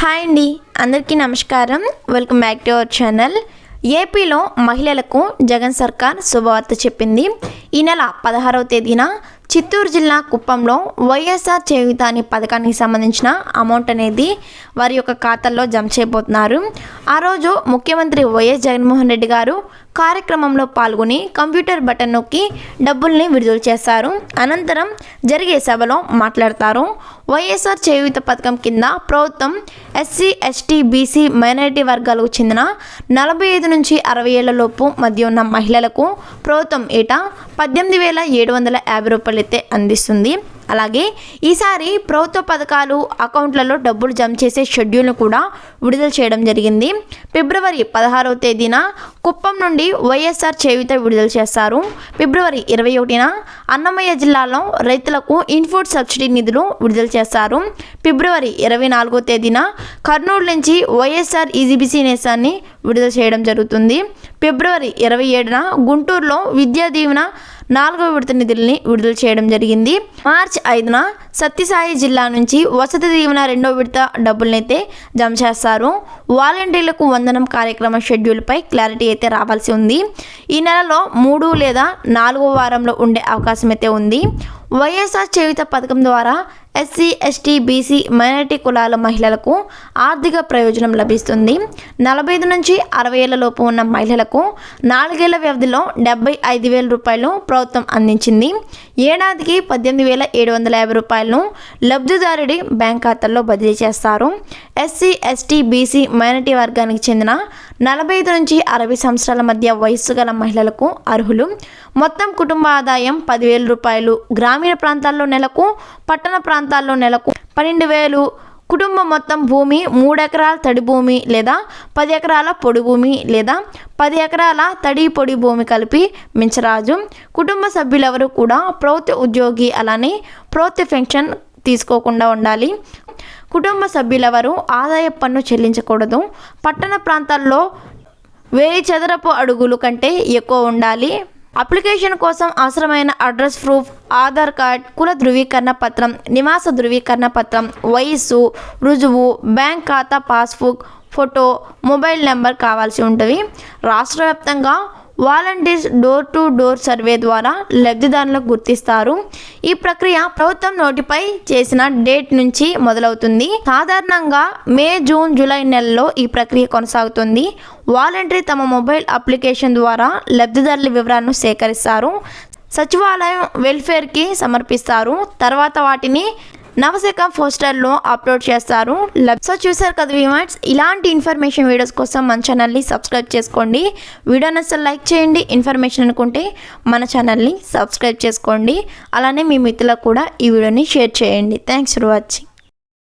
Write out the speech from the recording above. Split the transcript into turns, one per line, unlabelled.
Hi అండి అందరికీ నమస్కారం. Welcome back to our channel. ఏపీలో మహిళలకు జగన్ సర్కార్ శుభవార్త చెప్పింది. ఈ నెల పదహారవ తేదీన చిత్తూరు జిల్లా కుప్పంలో వైఎస్ఆర్ చేయుత అనే పథకానికి సంబంధించిన అమౌంట్ అనేది వారి యొక్క ఖాతాల్లో జమ చేయబోతున్నారు. ఆ రోజు ముఖ్యమంత్రి వైఎస్ జగన్మోహన్ రెడ్డి గారు కార్యక్రమంలో పాల్గొని కంప్యూటర్ బటన్ నొక్కి డబ్బుల్ని విడుదల చేస్తారు అనంతరం జరిగే సభలో మాట్లాడతారు. వైఎస్ఆర్ చేయూత పథకం కింద ప్రభుత్వం ఎస్సీ ఎస్టీ బీసీ మైనారిటీ వర్గాలకు చెందిన నలభై ఐదు నుంచి అరవై ఏళ్ళలోపు మధ్య ఉన్న మహిళలకు ప్రభుత్వం ఏటా పద్దెనిమిది వేల ఏడు వందల యాభై రూపాయలు అయితే అందిస్తుంది. అలాగే ఈసారి ప్రభుత్వ పథకాలు అకౌంట్లలో డబ్బులు జమ చేసే షెడ్యూల్ను కూడా విడుదల చేయడం జరిగింది. ఫిబ్రవరి పదహారవ తేదీన కుప్పం నుండి వైఎస్ఆర్ చేయూత విడుదల చేస్తారు. ఫిబ్రవరి ఇరవై ఒకటిన అన్నమయ్య జిల్లాలో రైతులకు ఇన్ఫుడ్ సబ్సిడీ నిధులు విడుదల చేస్తారు. ఫిబ్రవరి ఇరవై నాలుగో తేదీన కర్నూలు నుంచి వైఎస్ఆర్ ఈజీబీసీ నేసాన్ని విడుదల చేయడం జరుగుతుంది. ఫిబ్రవరి ఇరవై ఏడున గుంటూరులో విద్యా దీవెన నాలుగవ విడత నిధుల్ని విడుదల చేయడం జరిగింది. మార్చి ఐదున సత్యసాయి జిల్లా నుంచి వసతి దీవెన రెండో విడత డబ్బులనైతే జమ చేస్తారు. వాలంటీర్లకు వందనం కార్యక్రమ షెడ్యూల్పై క్లారిటీ అయితే రావాల్సి ఉంది. ఈ నెలలో మూడు లేదా నాలుగో వారంలో ఉండే అవకాశం అయితే ఉంది. వైఎస్ఆర్ చేయుత పథకం ద్వారా ఎస్సీ ఎస్టీ బీసీ మైనార్టీ కులాల మహిళలకు ఆర్థిక ప్రయోజనం లభిస్తుంది. నలభై ఐదు నుంచి అరవై ఏళ్ళలోపు ఉన్న మహిళలకు నాలుగేళ్ళ వ్యవధిలో డెబ్బై ఐదు వేల రూపాయలు ప్రభుత్వం అందించింది. ఏడాదికి పద్దెనిమిది వేల ఏడు వందల యాభై రూపాయలను లబ్ధిదారుడి బ్యాంక్ ఖాతాల్లో బదిలీ చేస్తారు. ఎస్సీ ఎస్టీ బీసీ మైనార్టీ వర్గానికి చెందిన నలభై ఐదు నుంచి అరవై సంవత్సరాల మధ్య వయస్సు గల మహిళలకు అర్హులు. మొత్తం కుటుంబ ఆదాయం పదివేల రూపాయలు. గ్రామీణ ప్రాంతాల్లో నెలకు పట్టణ ప్రాంతాల్లో నెలకు పన్నెండు వేలు. కుటుంబం మొత్తం భూమి మూడు ఎకరాల తడి భూమి లేదా పది ఎకరాల పొడి భూమి లేదా పది ఎకరాల తడి పొడి భూమి కలిపి మించరాజు. కుటుంబ సభ్యులెవరూ కూడా ప్రభుత్వ ఉద్యోగి అలానే ప్రభుత్వ పెన్షన్ తీసుకోకుండా ఉండాలి. కుటుంబ సభ్యులెవరూ ఆదాయ పన్ను చెల్లించకూడదు. పట్టణ ప్రాంతాల్లో వెయ్యి చదరపు అడుగులు కంటే ఎక్కువ ఉండాలి. అప్లికేషన్ కోసం అవసరమైన అడ్రస్ ప్రూఫ్ ఆధార్ కార్డ్ కుల ధృవీకరణ పత్రం నివాస ధృవీకరణ పత్రం వయస్సు రుజువు బ్యాంక్ ఖాతా పాస్బుక్ ఫోటో మొబైల్ నెంబర్ కావాల్సి ఉంటుంది రాష్ట్ర వ్యాప్తంగా volunteers door to door survey ద్వారా లబ్ధిదారులకు గుర్తిస్తారు. ఈ ప్రక్రియ ప్రభుత్వం నోటిఫై చేసిన డేట్ నుంచి మొదలవుతుంది. సాధారణంగా మే జూన్ జూలై నెలలో ఈ ప్రక్రియ కొనసాగుతుంది. వాలంటీర్ తమ మొబైల్ అప్లికేషన్ ద్వారా లబ్ధిదారుల వివరాలను సేకరిస్తారు. సచివాలయం వెల్ఫేర్కి సమర్పిస్తారు. తర్వాత వాటిని నవశకం పోస్టర్లో అప్లోడ్ చేస్తారు. సో చూసారు కదా విమాట్స్ ఇలాంటి ఇన్ఫర్మేషన్ వీడియోస్ కోసం మన ఛానల్ని సబ్స్క్రైబ్ చేసుకోండి. వీడియో అసలు లైక్ చేయండి. ఇన్ఫర్మేషన్ అనుకుంటే మన ఛానల్ని సబ్స్క్రైబ్ చేసుకోండి. అలానే మీ మిత్రులకు కూడా ఈ వీడియోని షేర్ చేయండి. Thanks for watching.